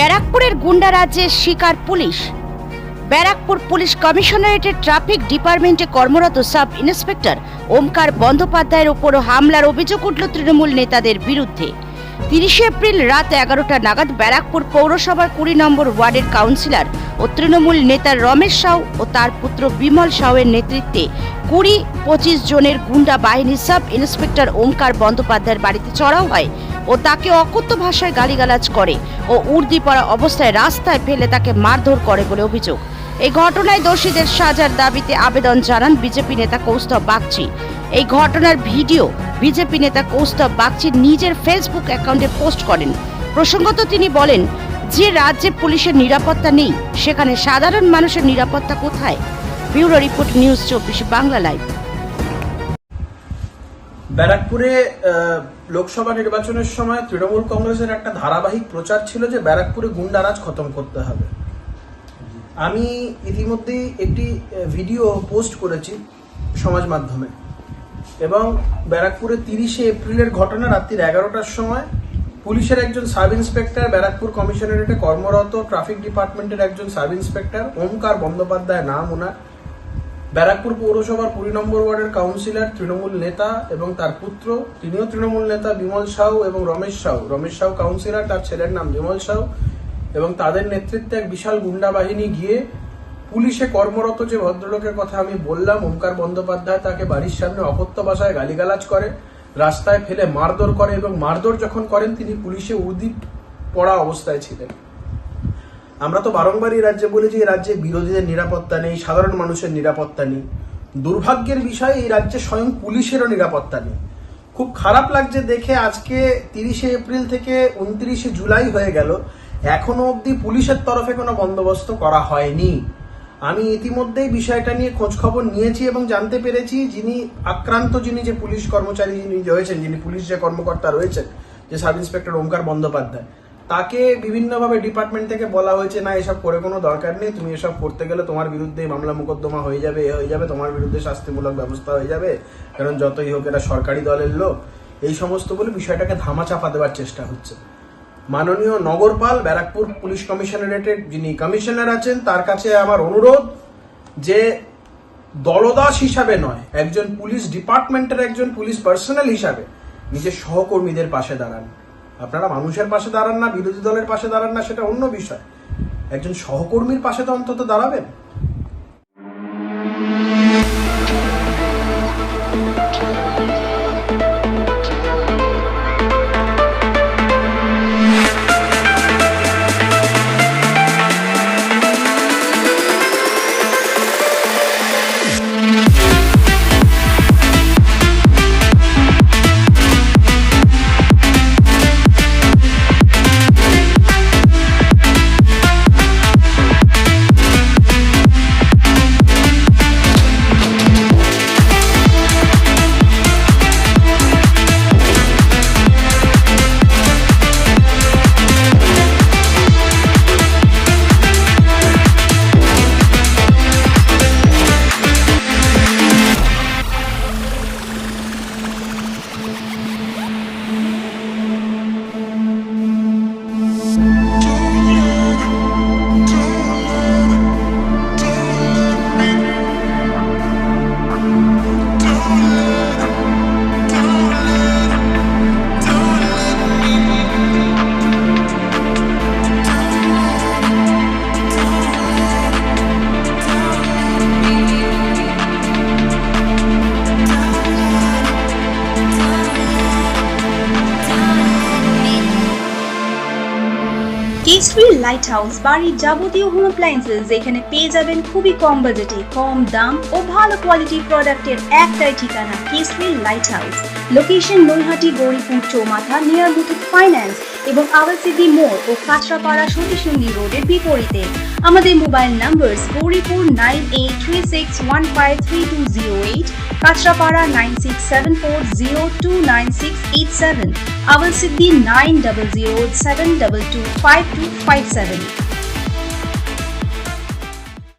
ব্যারাকপুরের গুন্ডা রাজ্যের শিকার পুলিশ। ব্যারাকপুর পুলিশ কমিশনারেটের ট্রাফিক ডিপার্টমেন্টে কর্মরত সাব ইন্সপেক্টর ওমকার বন্দ্যোপাধ্যায়ের ওপরও হামলার অভিযোগ উঠল তৃণমূল নেতাদের বিরুদ্ধে। তিরিশে এপ্রিল রাত এগারোটা নাগাদ ব্যারাকপুর পৌরসভার কুড়ি নম্বর ওয়ার্ডের কাউন্সিলর ও তৃণমূল নেতা রমেশ সাউ ও তার পুত্র বিমল সাউয়ের নেতৃত্বে কুড়ি পঁচিশ জনের গুন্ডা বাহিনী সাব ইন্সপেক্টর ওমকার বন্দ্যোপাধ্যায়ের বাড়িতে চড়াও হয়। ও তাকে অকথ্য ভাষায় গালিগালাজ করে ও উর্দি পড়া অবস্থায় রাস্তায় ফেলে তাকে মারধর করে বলে অভিযোগ। এই ঘটনায় দোষীদের সাজার দাবিতে আবেদন জানান বিজেপি নেতা কৌস্তব বাগচি। এই ঘটনার ভিডিও বিজেপি নেতা কৌস্তব বাগচি নিজের ফেসবুক অ্যাকাউন্টে পোস্ট করেন। প্রসঙ্গত তিনি বলেন, যে রাজ্যে পুলিশের নিরাপত্তা নেই, সেখানে সাধারণ মানুষের নিরাপত্তা কোথায়? ব্যুরো রিপোর্ট নিউজ চব্বিশ বাংলা লাইভ। ব্যারাকপুরে লোকসভা নির্বাচনের সময় তৃণমূল কংগ্রেসের একটা ধারাবাহিক প্রচার ছিল যে ব্যারাকপুরে গুন্ডারাজ খতম করতে হবে। আমি ইতিমধ্যেই একটি ভিডিও পোস্ট করেছি সমাজ মাধ্যমে। এবং ব্যারাকপুরে তিরিশে এপ্রিলের ঘটনা রাত্রির এগারোটার সময় পুলিশের একজন সাব ইন্সপেক্টর ব্যারাকপুর কমিশনারেটে কর্মরত ট্রাফিক ডিপার্টমেন্টের একজন সাব ইন্সপেক্টর ওমকার বন্দ্যোপাধ্যায় নাম ওনার ব্যারাকপুর পৌরসভার কুড়ি নম্বর ওয়ার্ডের কাউন্সিলর, তৃণমূল নেতা এবং তার পুত্র, তিনিও তৃণমূল নেতা, বিমল সাউ এবং রমেশ সাউ। রমেশ সাউ কাউন্সিলর, তার ছেলের নাম বিমল সাউ এবং তাদের নেতৃত্বে এক বিশাল গুন্ডা বাহিনী গিয়ে পুলিশে কর্মরত যে ভদ্রলোকের কথা আমি বললাম, ওমকার বন্দ্যোপাধ্যায় তাকে বাড়ির সামনে অকথ্য ভাষায় গালিগালাজ করে, রাস্তায় ফেলে মারধর করে এবং মারধর যখন করেন, তিনি পুলিশে উর্দি পড়া অবস্থায় ছিলেন। আমরা তো বারংবার এই রাজ্যে বলি যে এই রাজ্যে বিরোধীদের নিরাপত্তা নেই, সাধারণ মানুষের নিরাপত্তা নেই। দুর্ভাগ্যের বিষয়, এই রাজ্যে স্বয়ং পুলিশেরও নিরাপত্তা নেই। খুব খারাপ লাগছে দেখে আজকে তিরিশে এপ্রিল থেকে উনত্রিশে জুলাই হয়ে গেল, এখনও অবধি পুলিশের তরফে কোনো বন্দোবস্ত করা হয়নি। আমি ইতিমধ্যেই বিষয়টা নিয়ে খোঁজ খবর নিয়েছি এবং জানতে পেরেছি যিনি আক্রান্ত, যিনি যে পুলিশ কর্মচারী যিনি রয়েছেন, যিনি পুলিশ যে কর্মকর্তা রয়েছেন, যে সাব ইন্সপেক্টর ওমকার বন্দ্যোপাধ্যায় তাকে বিভিন্নভাবে ডিপার্টমেন্ট থেকে বলা হয়েছে, না, এসব করে কোনো দরকার নেই, তুমি এসব করতে গেলে তোমার বিরুদ্ধে মামলা মোকদ্দমা হয়ে যাবে, এ হয়ে যাবে, তোমার বিরুদ্ধে শাস্তিমূলক ব্যবস্থা হয়ে যাবে, কারণ যতই হোক এরা সরকারি দলের লোক। এই সমস্ত বলে বিষয়টাকে ধামাচাপা দেওয়ার চেষ্টা হচ্ছে। মাননীয় নগরপাল, ব্যারাকপুর পুলিশ কমিশনারেটের যিনি কমিশনার আছেন, তার কাছে আমার অনুরোধ যে দলদাস হিসাবে নয়, একজন পুলিশ ডিপার্টমেন্টের একজন পুলিশ পার্সোনাল হিসাবে নিজের সহকর্মীদের পাশে দাঁড়ান। আপনারা মানুষের পাশে দাঁড়ান না, বিরোধী দলের পাশে দাঁড়ান না, সেটা অন্য বিষয়। একজন সহকর্মীর পাশে তো অন্তত দাঁড়াবেন। কেসরি লাইট হাউস বাড়ির যাবতীয় হোম অ্যাপ্লায়েন্সেস এখানে পেয়ে যাবেন খুবই কম বাজেটে কম দাম ও ভালো কোয়ালিটি প্রোডাক্টের একটাই ঠিকানা Kesari light house location Naihati Gouripur চৌমাথা নিয়ার মুথুট ফাইন্যান্স এবং আওয়াসিডি মোড় ও কাঁচরাপাড়া সতীসঙ্গি রোডের বিপরীতে। আমাদের mobile number four four nine eight three six one five three two zero eight, Kanchrapara nine six seven four zero two nine six eight seven আওয়াসিদ্দি nine double zero seven double two five two five seven.